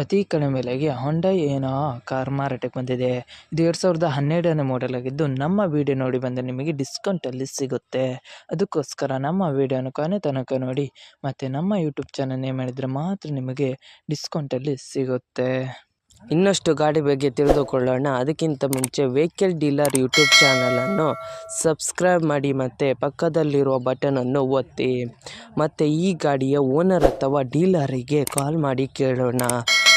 ಅತಿ ಕಡಿಮೆ ಬೆಲೆಗೆ ಹೊಂಡೈ ಏನೋ ಕಾರ್ ಮಾರಾಟಕ್ಕೆ ಬಂದಿದೆ. ಇದು ಎರಡು ಸಾವಿರದ ಹನ್ನೆರಡನೇ ಮಾಡೆಲ್ ಆಗಿದ್ದು ನಮ್ಮ ವಿಡಿಯೋ ನೋಡಿ ಬಂದರೆ ನಿಮಗೆ ಡಿಸ್ಕೌಂಟಲ್ಲಿ ಸಿಗುತ್ತೆ. ಅದಕ್ಕೋಸ್ಕರ ನಮ್ಮ ವಿಡಿಯೋನ ಕೊನೆ ತನಕ ನೋಡಿ. ಮತ್ತು ನಮ್ಮ ಯೂಟ್ಯೂಬ್ ಚಾನಲ್ ನೇಮ್ ಮಾಡಿದರೆ ಮಾತ್ರ ನಿಮಗೆ ಡಿಸ್ಕೌಂಟಲ್ಲಿ ಸಿಗುತ್ತೆ. ಇನ್ನಷ್ಟು ಗಾಡಿ ಬಗ್ಗೆ ತಿಳಿದುಕೊಳ್ಳೋಣ. ಅದಕ್ಕಿಂತ ಮುಂಚೆ ವೆಹಿಕಲ್ ಡೀಲರ್ ಯೂಟ್ಯೂಬ್ ಚಾನಲನ್ನು ಸಬ್ಸ್ಕ್ರೈಬ್ ಮಾಡಿ ಮತ್ತು ಪಕ್ಕದಲ್ಲಿರುವ ಬಟನನ್ನು ಒತ್ತಿ. ಮತ್ತು ಈ ಗಾಡಿಯ ಓನರ್ ಅಥವಾ ಡೀಲರಿಗೆ ಕಾಲ್ ಮಾಡಿ ಕೇಳೋಣ.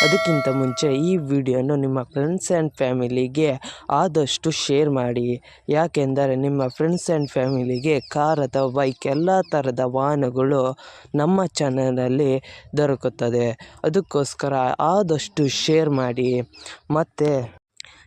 ಅದಕ್ಕಿಂತ ಮುಂಚೆ ಈ ವಿಡಿಯೋನು ನಿಮ್ಮ ಫ್ರೆಂಡ್ಸ್ ಆ್ಯಂಡ್ ಫ್ಯಾಮಿಲಿಗೆ ಆದಷ್ಟು ಶೇರ್ ಮಾಡಿ. ಯಾಕೆಂದರೆ ನಿಮ್ಮ ಫ್ರೆಂಡ್ಸ್ ಆ್ಯಂಡ್ ಫ್ಯಾಮಿಲಿಗೆ ಕಾರ್ ಅಥವಾ ಬೈಕ್ ಎಲ್ಲ ಥರದ ವಾಹನಗಳು ನಮ್ಮ ಚಾನಲಲ್ಲಿ ದೊರಕುತ್ತದೆ. ಅದಕ್ಕೋಸ್ಕರ ಆದಷ್ಟು ಶೇರ್ ಮಾಡಿ. ಮತ್ತು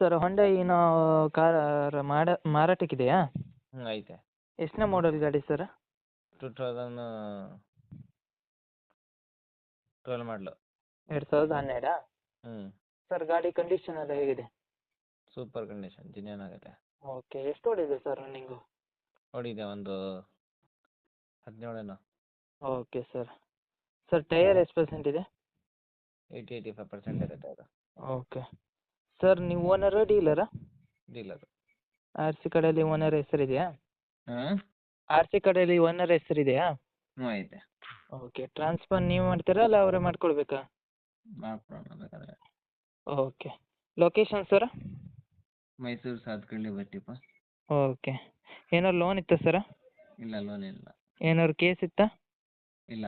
ಸರ್ ಹೊಂಡೈ ಏನೋ ಕಾರ್ ಮಾಡ ಮಾರಾಟಕ್ಕಿದೆಯಾ? ಹ್ಞೂ ಐತೆ. ಎಷ್ಟನೇ ಮಾಡೆಲ್ ಗಾಡಿ ಸರ್ ಟು ತೌಸಂಡ್ ಟ್ವೆಲ್ ಮಾಡಲು ಎರಡು ಸಾವಿರದ ಹನ್ನೆರಡಾ? ಹ್ಞೂ ಸರ್ ಗಾಡಿ ಕಂಡೀಷನ್ ಎಲ್ಲ ಹೇಗಿದೆ? ಸೂಪರ್ ಕಂಡೀಷನ್ ಜಿನಿಯನ್ ಆಗುತ್ತೆ. ಓಕೆ ಎಷ್ಟು ಓಡಿದೆ ಸರ್ ರನ್ನಿಂಗು ನೋಡಿದೆ ಒಂದು ಹದಿನೇಳೇನೋ. ಓಕೆ ಸರ್ ಸರ್ ಟೈಯರ್ ಎಷ್ಟು ಪರ್ಸೆಂಟ್ ಇದೆ? ಏಯ್ಟಿ ಏಯ್ಟಿ ಫೈವ್ ಪರ್ಸೆಂಟ್ ಇದೆ ಅದು. ಓಕೆ ಸರ್ ನೀವು ಓನರ್ ಡೀಲರಾ ಡೀಲರ್ ಆರ್ ಸಿ ಕಡೆಯಲ್ಲಿ ಓನರ್ ಹೆಸರಿದೆಯಾ ಹಾಂ? ಆರ್ ಸಿ ಕಡೆಯಲ್ಲಿ ಓನರ್ ಹೆಸರಿದೆಯಾ ಹ್ಞೂ ಇದೆ. ಓಕೆ ಟ್ರಾನ್ಸ್ಫರ್ ನೀವು ಮಾಡ್ತೀರಾ ಅಲ್ಲ ಅವರೇ ಮಾಡ್ಕೊಳ್ಬೇಕಾ? ಮಾಡ್ಕೊಳೋಣ ಬೇಕಾದ್ರೆ okay location sir Mysuru Satkalli ಬಟ್ಟಿಪ್ಪ okay ಏನಾರು ಲೋನ್ ಇತ್ತಾ ಸರ್ ಇಲ್ಲ ಲೋನ್ ಇಲ್ಲ. ಏನಾದ್ರು ಕೇಸ್ ಇತ್ತಾ? ಇಲ್ಲ.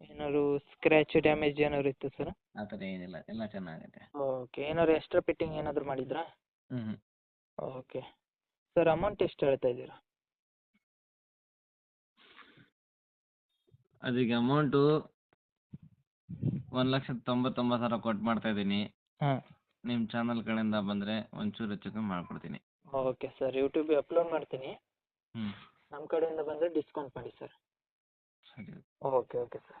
ಏನಾದ್ರು ಸ್ಕ್ರ್ಯಾಚ್ ಡ್ಯಾಮೇಜ್ ಏನಾದ್ರು ಇತ್ತು ಸರ್ ಆ ಥರ ಏನಿಲ್ಲ ಎಲ್ಲ ಚೆನ್ನಾಗಿದೆ ಓಕೆ ಏನಾದ್ರು ಎಕ್ಸ್ಟ್ರಾ ಫಿಟ್ಟಿಂಗ್ ಏನಾದರೂ ಮಾಡಿದ್ರಾ? ಹ್ಞೂ ಹ್ಞೂ ಓಕೆ ಸರ್ ಅಮೌಂಟ್ ಎಷ್ಟು ಹೇಳ್ತಾ ಇದ್ದೀರಾ? ಅದಕ್ಕೆ ಅಮೌಂಟು ಒಂದು ಲಕ್ಷದ ತೊಂಬತ್ತೊಂಬತ್ತು ಸಾವಿರ ಕೊಟ್ಟು ಮಾಡ್ತಾ ಇದ್ದೀನಿ. ಹಾಂ. ನಿಮ್ಮ ಚಾನಲ್ ಕಡೆಯಿಂದ ಬಂದರೆ ಒಂಚೂರು ಹೆಚ್ಚು ಕಮ್ಮಿ ಮಾಡ್ಕೊಡ್ತೀನಿ. ಓಕೆ ಸರ್ ಯೂಟ್ಯೂಬಿಗೆ ಅಪ್ಲೋಡ್ ಮಾಡ್ತೀನಿ. ಹ್ಞೂ ನಮ್ಮ ಕಡೆಯಿಂದ ಬಂದರೆ ಡಿಸ್ಕೌಂಟ್ ಮಾಡಿ ಸರ್ ಸರಿ. Okay okay sir